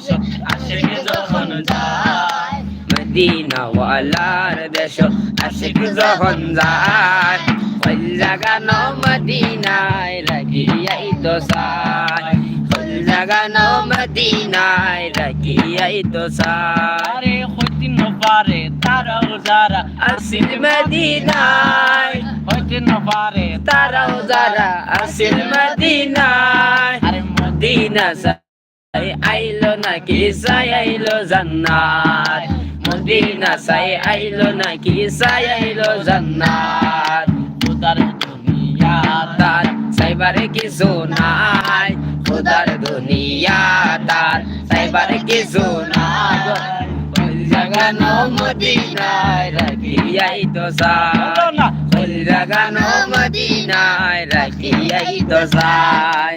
দেশ আশেক যখন যায় মদিনা ওয়ালার দেশ আশিক যখন যায় ওই জাগানো মদিনায় রাখিয়াই তো সাই ওই জাগানো মদিনায় রাখিয়াই তো সাই আরে হইতে ন পারে তারাও যারা আসিল মদিনায়। হইতে ন তারাও যারা আসিল মদিনায়। আরে মদিনা আইলো নাকি সাই আইলো জান্নাত মদিনা সাই আইলো নাকি সাই আইলো জান্নাত খুদার দুনিয়া তার সাইবারে কিছু নাই খুদার দুনিয়া তার সাইবারে কিছু নাই জাগানো মদিনায় রাখিয়াই তো সাই জাগানো মদিনায় রাখিয়াই তো সাই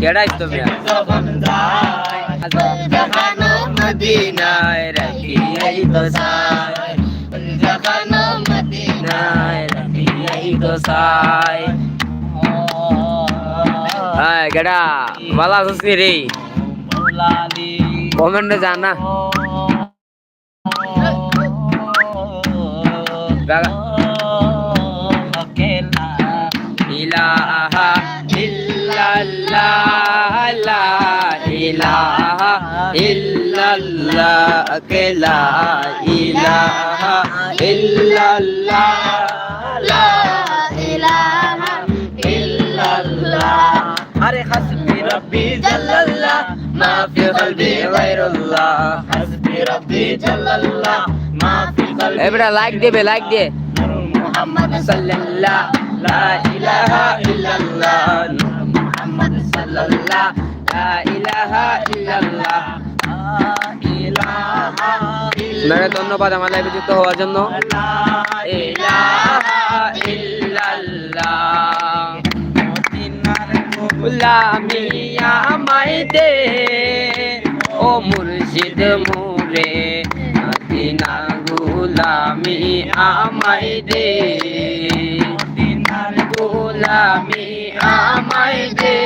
কেডাই তুমি মদিনায় রাখিয়াই তো সাই জাগানো মদিনা নাই রাখিয়াই তো হ্যাঁ কেডা ভালো আছিস রে? কমেন্টে জানা। গায়রুল্লাহ হাসবি রব্বি জাল্লাল্লাহ মা ফি কলবি এবারে লাইক দেবে লাইক দে মুহাম্মদ সাল্লাল্লাহ ইলাহা ধন্যবাদ আমার লাইভে যুক্ত হওয়ার জন্য। দে ও মুর্শিদ মুরে মদিনা গুলামি আমায় দে মদিনার গোলামি আমায় দে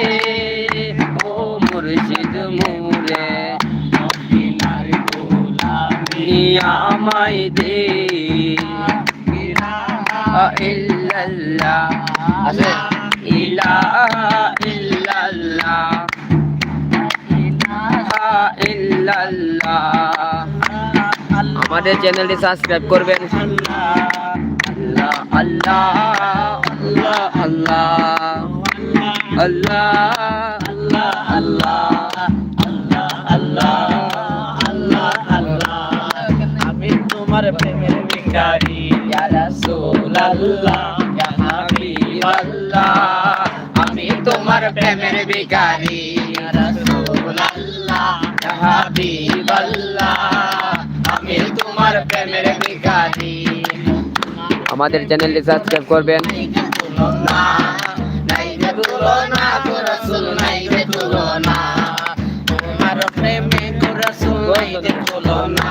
আমায় দে। ইল্লাল্লাহ। ইলাহা ইল্লাল্লাহ। আমাদের চ্যানেলটি সাবস্ক্রাইব করবেন। আল্লাহ আল্লাহ আল্লাহ। আল্লাহ আল্লাহ আমি তোমার প্রেমের ভিখারি। ইয়া রাসূলুল্লাহ ইয়া হাবিবাল্লাহ আমি তোমার প্রেমের ভিখারি। ইয়া রাসূলুল্লাহ ইয়া হাবিবাল্লাহ আমি তোমার প্রেমের ভিখারি। আমাদের চ্যানেলটি সাবস্ক্রাইব করবেন। নাই যে তুলনা গো রাসূল নাই তুলনা তোমার প্রেমে গো রাসূল নাই যে তুলনা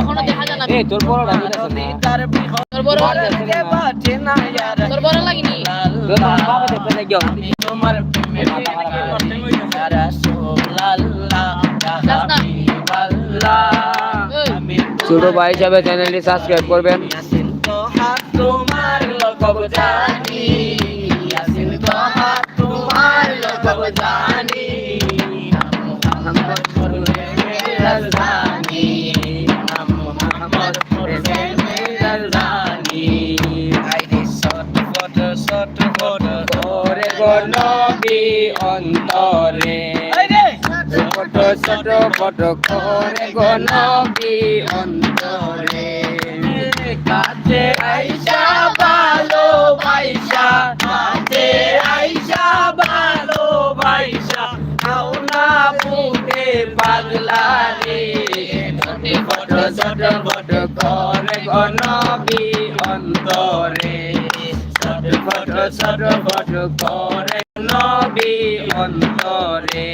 ওখানে দেখা যায় না। এই তোর বড় না? তোর বড় তোর বড় লাগেনি? তোর বাবা দেখতে লাগি আমি তোমার প্রেমের ভিখারি রাসূলুল্লাহ যাস না। ছোট ভাই হিসাবে চ্যানেলটি সাবস্ক্রাইব করবেন। তোমার জানি। তোমার রাজধানী নবী অন্তরে। ছোট ছোট করে গো নবী অন্তরে। কাছে আইসা ভালো বাইসা কাছে আইসা ভালো বাইসা। আও না বুকে পাগলা রে। ছোট ছোট ছোট করে গো অন্তরে। ছোট ছোট ছোট করে নবী অন্তরে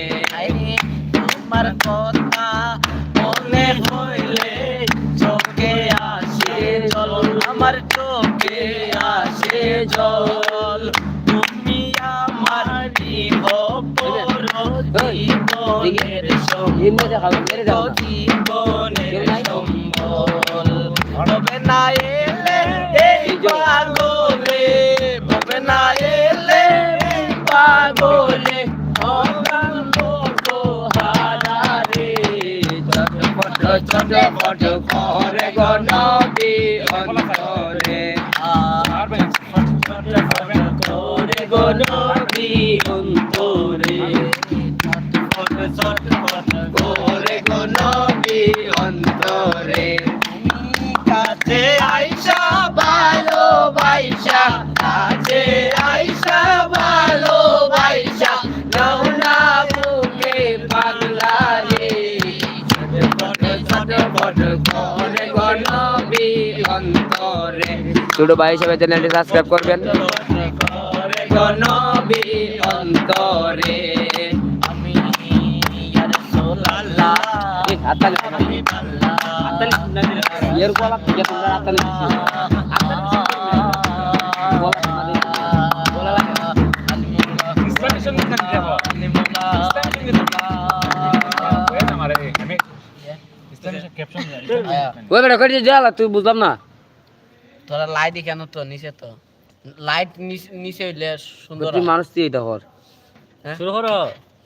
তোমার কথা মনে হইলে চোখে আসে জল আমার চোখে আসে জল তুমি আমার জীবনের এমনি দেখাবো ছোট ছোট ঘরে গণবি অন্তরে করে গণবি অন্তরে করে ছোট ভাই হিসেবে চ্যানেলটি সাবস্ক্রাইব করবেন করে অন্তরে আমি ইয়া। ওই বেটা কই যা তুই বুঝলাম না তোরা লাইট কেন তো নিচে তো। লাইট নিচে হইলে সুন্দর মানুষ তুই এটা কর। শুরু করো।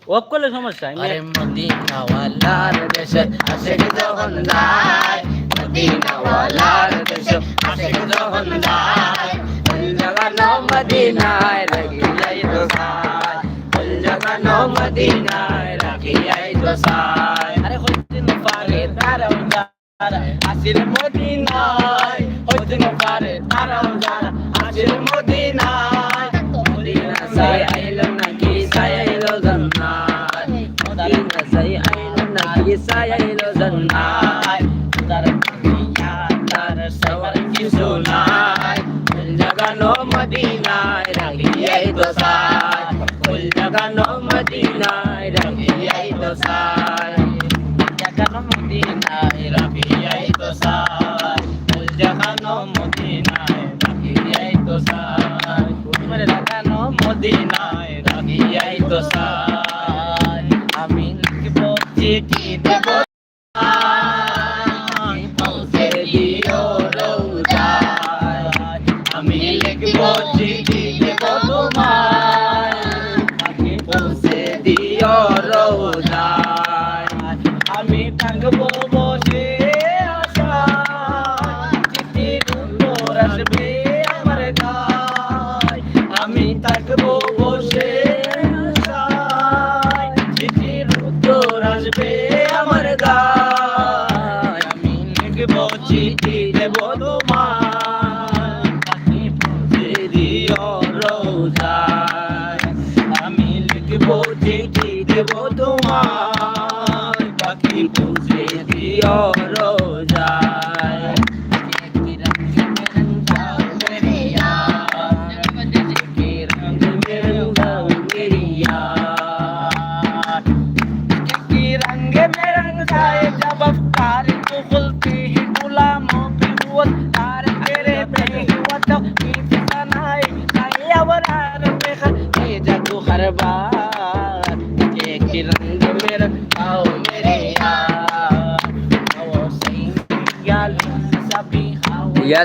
অফ করলে সমস্যা আরে মদিনা ওয়ালার দেশে আশেক যখন যায় মদিনা ওয়ালার দেশে আশেক যখন যায় মদিনায় রাখি যাই তো সাই মদিনায় তো সাই আরে হইদিন পারে তারাও আসিল মদিনায় হইদিন পারে তারাও যারা আসিল মদিনায় মদিনা সাই আইলো নাকি সাই আইলো জান্নাত মদিনা সাই আইলো নাকি সাই নাই কুল জাগানো মদিনায় রাখি এই তো সাই কুল জাগানো মদিনায় মদিনায় রাখি এই তো সাই কুল জাগানো মদিনায় রাখি এই তো সাই কুল জাগানো মদিনায় রাখি এই তো সাই আমি লিখব চিঠি দেবো আসবে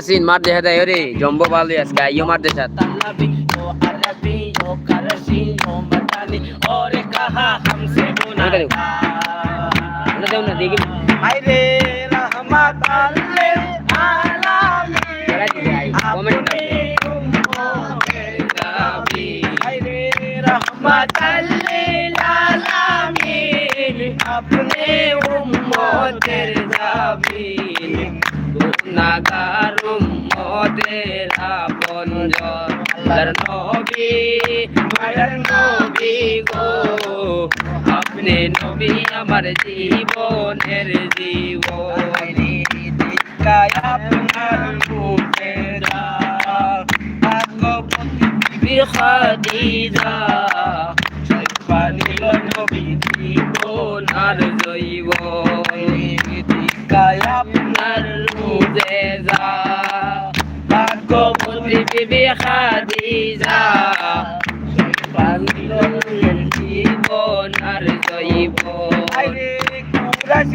ইয়াসিন মার দেখা দেয় রে জম্বো বালু আজকে আইও মার দেখা। আপনি নাগারুম মোদের আপন জর নবী, মায়ার নবী গো। আপনি নবী আমার জীবনের জীবন। আপনার মুখে খাদিজা। পানি নবী জীবন। কায় আপনার মুখে যা ভাগবতী বিবি খাদিজা জীবন জৈব কুরাশ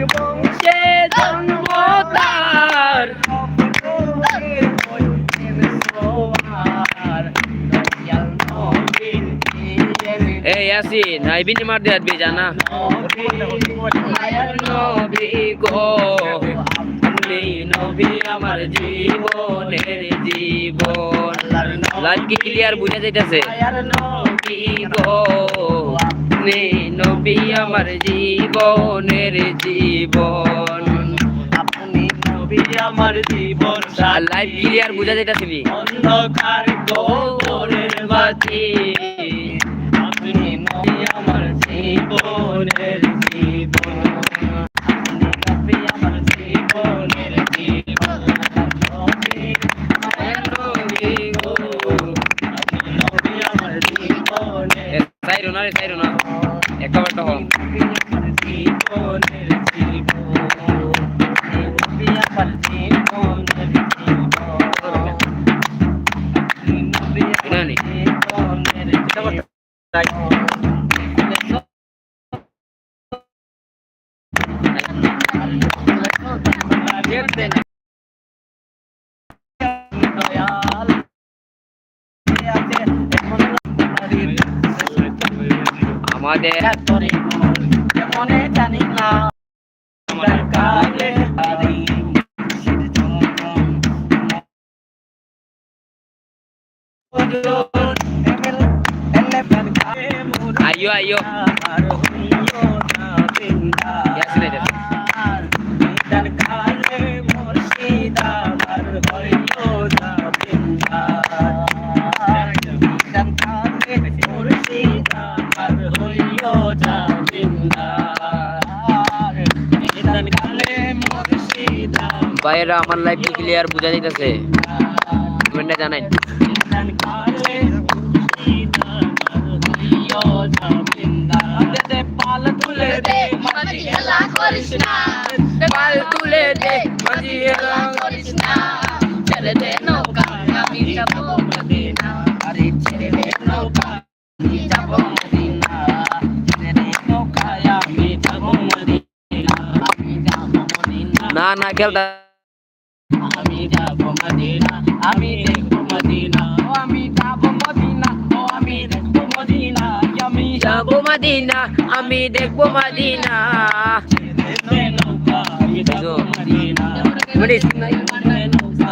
ইয়াসিন আইবিনি মার দে আদবি জানা। নবী গো আপনি নবী আমার জীবনের জীবন। কি ক্লিয়ার বুঝা যাইতেছে? নবী গো আপনি নবী আমার জীবনের জীবন। আমার জীবন লাইভ ক্লিয়ার বুঝা যাইতেছে অন্ধকার গোরের বাতি। জীবনের জীবন। আমার জীবনের জীবন আমার জীবনের সাইরো না রে, সাইরো না। একেবারে তো হল। নবী আমার জীবনের আমাদের মনে জানি না আমার কালে হারি আইয়ো। ভাইয়েরা আমার লাইভ কি ক্লিয়ার বুঝা যাইতেছে? জানাই না না খেলটা আমি যাব মদিনা, আমি দেখব মদিনা। ও, আমি যাব মদিনা, ও, আমি দেখব মদিনা আমি যাব মাদিনা, আমি দেখব মাদিনা।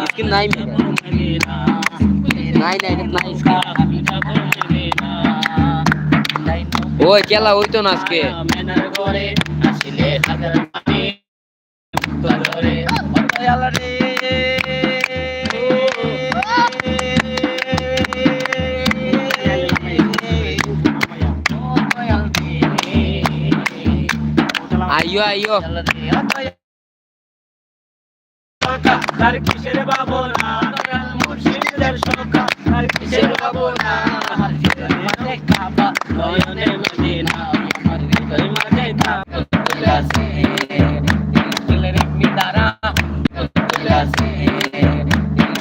স্কিন নাই নাই নাই নাই নৌকা ওই খেলা হইতো না আজকে আইয়ো আইয়ো। তার কিসের বাবনা মুর্শিদের শোকা তার কিসের বাবনা মাঝে কাবা নয়নে মদিনা আমার হৃদয় মাঝে কাবা তুলাসে দিলের একমি দ্বারা তুলাসে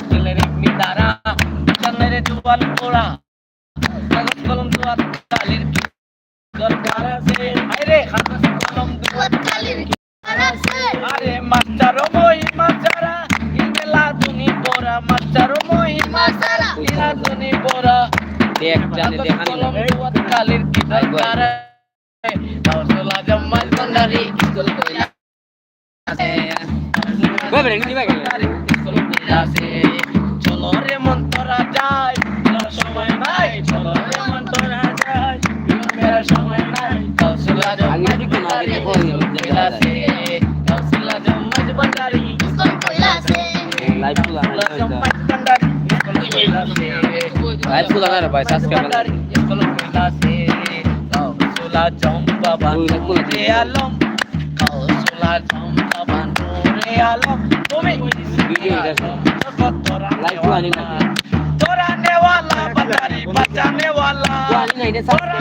দিলের একমি দ্বারা চন্দ্রের জুবান পোড়া কাগজ কলম দোয়াত কালির দরকার আছে আরে কালির আরে মাস্টার চলো রে মন যাই সময় নাই। চলো রে মন তোরা যাই সময় নাই। ভাই তোরা নেওয়ালা বাতারি বাঁচানেওয়ালা তোরা